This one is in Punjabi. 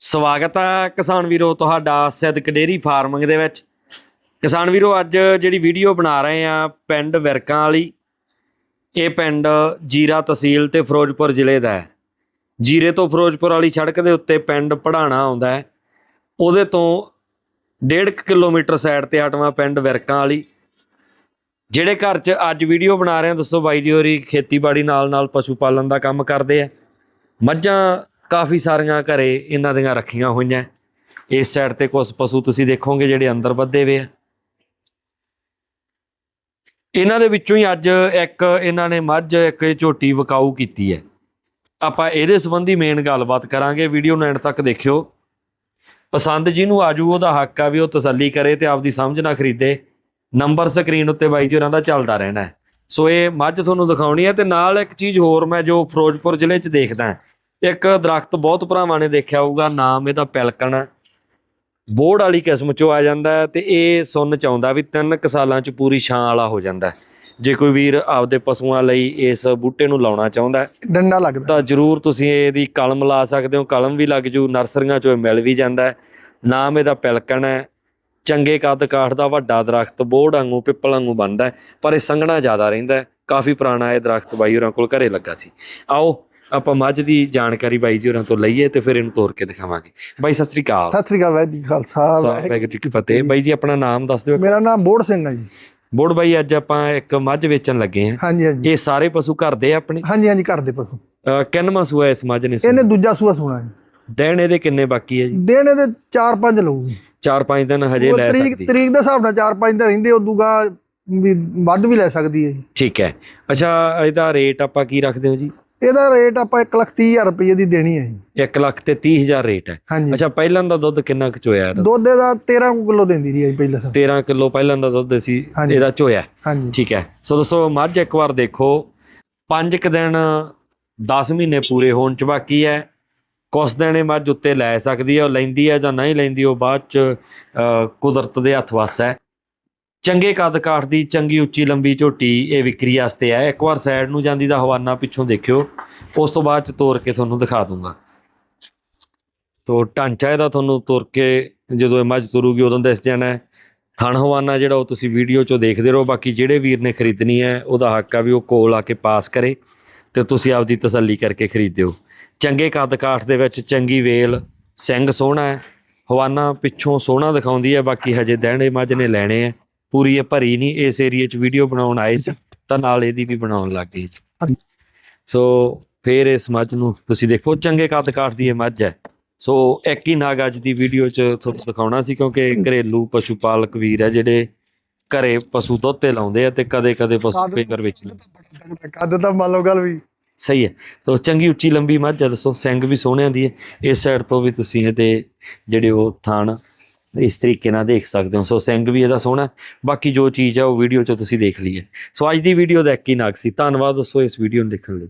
ਸਵਾਗਤ ਹੈ ਕਿਸਾਨ ਵੀਰੋ ਤੁਹਾਡਾ ਸਿੱਧਕ ਡੇਰੀ ਫਾਰਮਿੰਗ ਦੇ ਵਿੱਚ। ਕਿਸਾਨ ਵੀਰੋ, ਅੱਜ ਜਿਹੜੀ ਵੀਡੀਓ ਬਣਾ ਰਹੇ ਆ ਪਿੰਡ ਵਿਰਕਾਂ ਵਾਲੀ, ਇਹ ਪਿੰਡ ਜੀਰਾ ਤਹਿਸੀਲ ਤੇ ਫਿਰੋਜ਼ਪੁਰ ਜ਼ਿਲ੍ਹੇ ਦਾ ਹੈ। ਜੀਰੇ ਤੋਂ ਫਿਰੋਜ਼ਪੁਰ ਵਾਲੀ ਸੜਕ ਦੇ ਉੱਤੇ ਪਿੰਡ ਪੜਾਣਾ ਆਉਂਦਾ ਹੈ। ਉਹਦੇ ਤੋਂ 1.5 ਕਿਲੋਮੀਟਰ ਸਾਈਡ ਤੇ ਆਟਵਾ ਪਿੰਡ ਵਿਰਕਾਂ ਵਾਲੀ। ਜਿਹੜੇ ਘਰ 'ਚ ਅੱਜ ਵੀਡੀਓ ਬਣਾ ਰਹੇ ਆ, ਦੱਸੋ ਬਾਈ ਜੀ ਹੋਰੀ ਖੇਤੀਬਾੜੀ ਨਾਲ ਨਾਲ ਪਸ਼ੂ ਪਾਲਣ ਦਾ ਕੰਮ ਕਰਦੇ ਆ। ਮੱਝਾਂ ਕਾਫੀ ਸਾਰੀਆਂ ਘਰੇ ਇਹਨਾਂ ਦੀਆਂ ਰੱਖੀਆਂ ਹੋਈਆਂ। ਇਸ ਸਾਈਡ ਤੇ ਕੁਝ ਪਸ਼ੂ ਤੁਸੀਂ ਦੇਖੋਗੇ ਜਿਹੜੇ ਅੰਦਰ ਵੱਧੇ ਵੇ ਆ। ਇਹਨਾਂ ਦੇ ਵਿੱਚੋਂ ਹੀ ਅੱਜ ਇੱਕ ਇਹਨਾਂ ਨੇ ਮੱਝ, ਇੱਕ ਝੋਟੀ ਵਕਾਊ ਕੀਤੀ ਹੈ। ਆਪਾਂ ਇਹਦੇ ਸੰਬੰਧੀ ਮੇਨ ਗੱਲਬਾਤ ਕਰਾਂਗੇ ਵੀਡੀਓ ਨੂੰ ਐਂਡ ਤੱਕ ਦੇਖਿਓ। ਪਸੰਦ ਜਿਹਨੂੰ ਆਜੂ, ਉਹਦਾ ਹੱਕ ਆ ਵੀ ਉਹ ਤਸੱਲੀ ਕਰੇ ਤੇ ਆਪਦੀ ਸਮਝ ਨਾਲ ਖਰੀਦੇ। ਨੰਬਰ ਸਕਰੀਨ ਉੱਤੇ ਬਾਈ ਜੀ ਹੋਰਾਂ ਦਾ ਚੱਲਦਾ ਰਹਿਣਾ ਸੋ ਇਹ ਮੱਝ ਤੁਹਾਨੂੰ ਦਿਖਾਉਣੀ ਹੈ ਤੇ ਨਾਲ ਇੱਕ ਚੀਜ਼ ਹੋਰ ਮੈਂ ਜੋ ਫਿਰੋਜ਼ਪੁਰ ਜ਼ਿਲ੍ਹੇ 'ਚ ਦੇਖਦਾ ਇੱਕ ਦਰਖਤ ਬਹੁਤ ਭਰਾਵਾਂ ਨੇ ਦੇਖਿਆ ਹੋਊਗਾ ਨਾਮ ਇਹਦਾ ਪੈਲਕਣ ਹੈ ਬੋੜ ਵਾਲੀ ਕਿਸਮ ਚੋਂ ਆ ਜਾਂਦਾ ਹੈ ਤੇ ਇਹ ਸੁੰਨ ਚਾਉਂਦਾ ਵੀ ਤਿੰਨ ਕੁ ਸਾਲਾਂ 'ਚ ਪੂਰੀ ਛਾਂ ਵਾਲਾ ਹੋ ਜਾਂਦਾ। ਜੇ ਕੋਈ ਵੀਰ ਆਪਦੇ ਪਸ਼ੂਆਂ ਲਈ ਇਸ ਬੂਟੇ ਨੂੰ ਲਾਉਣਾ ਚਾਹੁੰਦਾ ਡੰਡਾ ਲੱਗਦਾ ਤਾਂ ਜਰੂਰ ਤੁਸੀਂ ਇਹਦੀ ਕਲਮ ਲਾ ਸਕਦੇ ਹੋ ਕਲਮ ਵੀ ਲੱਗ ਜੂ ਨਰਸਰੀਆਂ 'ਚੋਂ ਇਹ ਮਿਲ ਵੀ ਜਾਂਦਾ। ਨਾਮ ਇਹਦਾ ਪਿਲਕਣ ਹੈ ਚੰਗੇ ਕੱਦ ਕਾਠ ਦਾ ਵੱਡਾ ਦਰਖਤ ਬੋੜ ਵਾਂਗੂ ਪਿੱਪਲ ਵਾਂਗੂ ਬਣਦਾ ਪਰ ਇਹ ਸੰਘਣਾ ਜ਼ਿਆਦਾ ਰਹਿੰਦਾ। ਕਾਫੀ ਪੁਰਾਣਾ ਇਹ ਦਰਖਤ ਬਾਈ ਹੋਰਾਂ ਕੋਲ ਘਰੇ ਲੱਗਾ ਸੀ ਆਓ ਆਪਾਂ ਮੱਝ ਦੀ ਜਾਣਕਾਰੀ ਬਾਈ ਜੀ ਹੋਰਾਂ ਤੋਂ ਲਈਏ ਤੇ ਫਿਰ ਇਹਨੂੰ ਤੋੜ ਕੇ ਦਿਖਾਵਾਂਗੇ। ਬਾਈ ਸਤਿ ਸ੍ਰੀ ਅਕਾਲ। ਸਤਿ ਸ੍ਰੀ ਅਕਾਲ ਵਾਹਿਗੁਰੂ ਜੀ ਖਾਲਸਾ ਵਾਹਿਗੁਰੂ ਜੀ ਕੀ ਫਤਿਹ। ਬਾਈ ਜੀ। ਆਪਣਾ ਨਾਮ ਦੱਸ ਦਿਓ। ਮੇਰਾ ਨਾਮ ਬੋੜ ਸਿੰਘ ਹੈ ਜੀ। ਬੋੜ ਬਾਈ ਅੱਜ ਆਪਾਂ ਇੱਕ ਮੱਝ ਵੇਚਣ ਲੱਗੇ ਆਂ। ਹਾਂਜੀ ਹਾਂਜੀ। ਇਹ ਸਾਰੇ ਪਸ਼ੂ ਘਰ ਦੇ ਆ ਆਪਣੇ? ਹਾਂਜੀ ਹਾਂਜੀ ਘਰ ਦੇ ਪਸ਼ੂ। ਕਿੰਨਵਾਂ ਸੂਆ ਇਸ ਮੱਝ ਨੇ ਇਹਨੇ ਦੂਜਾ ਸੂਆ ਸੁਣਾ ਜੀ। ਦਿਨ ਇਹਦੇ ਕਿੰਨੇ ਬਾਕੀ ਹੈ ਜੀ? ਦੇਣੇ ਦੇ 4-5 ਲਊਗੀ। 4-5 ਦਿਨ ਹਜੇ ਲੈ ਤਰੀਕ ਸਕਦੀ। ਤਰੀਕ ਦੇ ਹਿਸਾਬ ਨਾਲ 4-5 ਦਿਨ ਰਹਿੰਦੇ ਉਦੂਗਾ ਵੀ ਵੱਧ ਵੀ ਲੈ ਸਕਦੀ ਹੈ ਜੀ। ਠੀਕ ਹੈ। ਅੱਛਾ ਇਹਦਾ ਰੇਟ ਆਪਾਂ ਕੀ ਰੱਖਦੇ ਹੋ ਜੀ? ਇਹਦਾ ਰੇਟ ਆਪਾਂ 130000 ਰੁਪਏ ਦੀ ਦੇਣੀ ਹੈ ਜੀ। 1 ਲੱਖ ਤੇ 30000 ਰੇਟ ਹੈ। ਹਾਂਜੀ। ਅੱਛਾ ਪਹਿਲਾਂ ਦਾ ਦੁੱਧ ਕਿੰਨਾ ਕੁ ਚੋਇਆ ਇਹਦਾ? ਦੁੱਧ ਦਾ 13 ਕਿਲੋ ਦਿੰਦੀ ਰਹੀ ਹੈ ਜੀ ਪਹਿਲਾਂ ਤਾਂ। 13 ਕਿਲੋ ਪਹਿਲਾਂ ਦਾ ਦੁੱਧ ਸੀ। ਇਹਦਾ ਚੋਇਆ। ਹਾਂਜੀ। ਠੀਕ ਹੈ। ਸੋ ਦੋਸਤੋ ਮੱਝ ਇੱਕ ਵਾਰ ਦੇਖੋ 5 ਕ ਦਿਨ 10 ਮਹੀਨੇ ਪੂਰੇ ਹੋਣ ਚ ਬਾਕੀ ਹੈ। ਦਿਨ ਇਹ ਮੱਝ ਉੱਤੇ ਲੈ ਸਕਦੀ ਹੈ ਉਹ ਲੈਂਦੀ ਹੈ ਜਾਂ ਨਹੀਂ ਲੈਂਦੀ ਉਹ ਬਾਅਦ ਚ ਕੁਦਰਤ ਦੇ ਹੱਥ ਵੱਸ ਹੈ। ਚੰਗੇ ਕੱਦ ਕਾਠ ਦੀ ਚੰਗੀ ਉੱਚੀ ਲੰਬੀ ਝੋਟੀ ਇਹ ਵਿਕਰੀ ਵਾਸਤੇ ਹੈ ਇੱਕ ਵਾਰ ਸਾਈਡ ਨੂੰ ਜਾਂਦੀ ਦਾ ਹਵਾਨਾ ਪਿੱਛੋਂ ਦੇਖਿਓ। ਉਸ ਤੋਂ ਬਾਅਦ ਚ ਤੋੜ ਕੇ ਤੁਹਾਨੂੰ ਦਿਖਾ ਦੂੰਗਾ। ਤੋ ਢਾਂਚਾ ਇਹਦਾ ਤੁਹਾਨੂੰ ਤੁਰ ਕੇ ਜਦੋਂ ਇਹ ਮੱਝ ਤੁਰੂਗੀ ਉਦੋਂ ਦਿਸ ਜਾਣਾ ਹੈ। ਥਣ ਹਵਾਨਾ ਜਿਹੜਾ ਉਹ ਤੁਸੀਂ ਵੀਡੀਓ 'ਚੋਂ ਦੇਖਦੇ ਰਹੋ। ਬਾਕੀ ਜਿਹੜੇ ਵੀਰ ਨੇ ਖਰੀਦਣੀ ਹੈ, ਉਹਦਾ ਹੱਕ ਆ ਵੀ ਉਹ ਕੋਲ ਆ ਕੇ ਪਾਸ ਕਰੇ ਤੇ ਤੁਸੀਂ ਆਪਦੀ ਤਸੱਲੀ ਕਰਕੇ ਖਰੀਦਿਓ। ਚੰਗੇ ਕੱਦ ਕਾਠ ਦੇ ਵਿੱਚ ਚੰਗੀ ਵੇਲ, ਸਿੰਘ ਸੋਹਣਾ ਹੈ। ਹਵਾਨਾ ਪਿੱਛੋਂ ਸੋਹਣਾ ਦਿਖਾਉਂਦੀ ਹੈ। ਬਾਕੀ ਹਜੇ ਦਹਿਣੇ ਮੱਝ ਨੇ ਲੈਣੇ ਆ ਪੂਰੀ ਇਹ ਭਰੀ ਨਹੀਂ ਇਸ ਏਰੀਏ 'ਚ ਵੀਡੀਓ ਬਣਾਉਣ ਆਏ ਸੀ ਤਾਂ ਨਾਲ ਇਹਦੀ ਵੀ ਬਣਾਉਣ ਲੱਗ ਗਏ ਜੀ। ਸੋ ਫੇਰ ਇਸ ਮੱਝ ਨੂੰ ਤੁਸੀਂ ਦੇਖੋ ਚੰਗੇ ਕੱਦ ਕਾਠ ਦੀ ਇਹ ਮੱਝ ਹੈ ਸੋ ਇੱਕ ਹੀ ਨਾਗ ਅੱਜ ਦੀ ਵੀਡੀਓ 'ਚ ਤੁਹਾਨੂੰ ਦਿਖਾਉਣਾ ਸੀ ਕਿਉਂਕਿ ਘਰੇਲੂ ਪਸ਼ੂ ਪਾਲਕ ਵੀਰ ਹੈ ਜਿਹੜੇ ਘਰੇ ਪਸ਼ੂ ਦੁੱਧ ਤੇ ਲਾਉਂਦੇ ਆ ਤੇ ਕਦੇ ਕਦੇ ਪਸ਼ੂ ਪੇਕਰ ਵਿੱਚ। ਕੱਦ ਤਾਂ ਮੰਨ ਲਓ ਗੱਲ ਵੀ ਸਹੀ ਹੈ ਸੋ ਚੰਗੀ ਉੱਚੀ ਲੰਬੀ ਮੱਝ ਹੈ ਦੱਸੋ ਸਿੰਘ ਵੀ ਸੋਹਣਿਆਂ ਦੀ ਹੈ ਇਸ ਸਾਈਡ ਤੋਂ ਵੀ ਤੁਸੀਂ ਇਹਦੇ ਜਿਹੜੇ ਉਹ ਥਣ ਇਸ ਤਰੀਕੇ ਨਾਲ ਦੇਖ ਸਕਦੇ ਹੋ। ਸੋ ਸਿੰਘ ਵੀ ਇਹਦਾ ਸੋਹਣਾ ਬਾਕੀ ਜੋ ਚੀਜ਼ ਹੈ ਉਹ ਵੀਡੀਓ 'ਚ ਤੁਸੀਂ ਦੇਖ ਲਈਏ। ਸੋ ਅੱਜ ਦੀ ਵੀਡੀਓ ਦਾ ਇੱਕ ਹੀ ਨਾਗ ਸੀ। ਧੰਨਵਾਦ ਦੋਸਤੋ ਇਸ ਵੀਡੀਓ ਨੂੰ ਦੇਖਣ ਲਈ।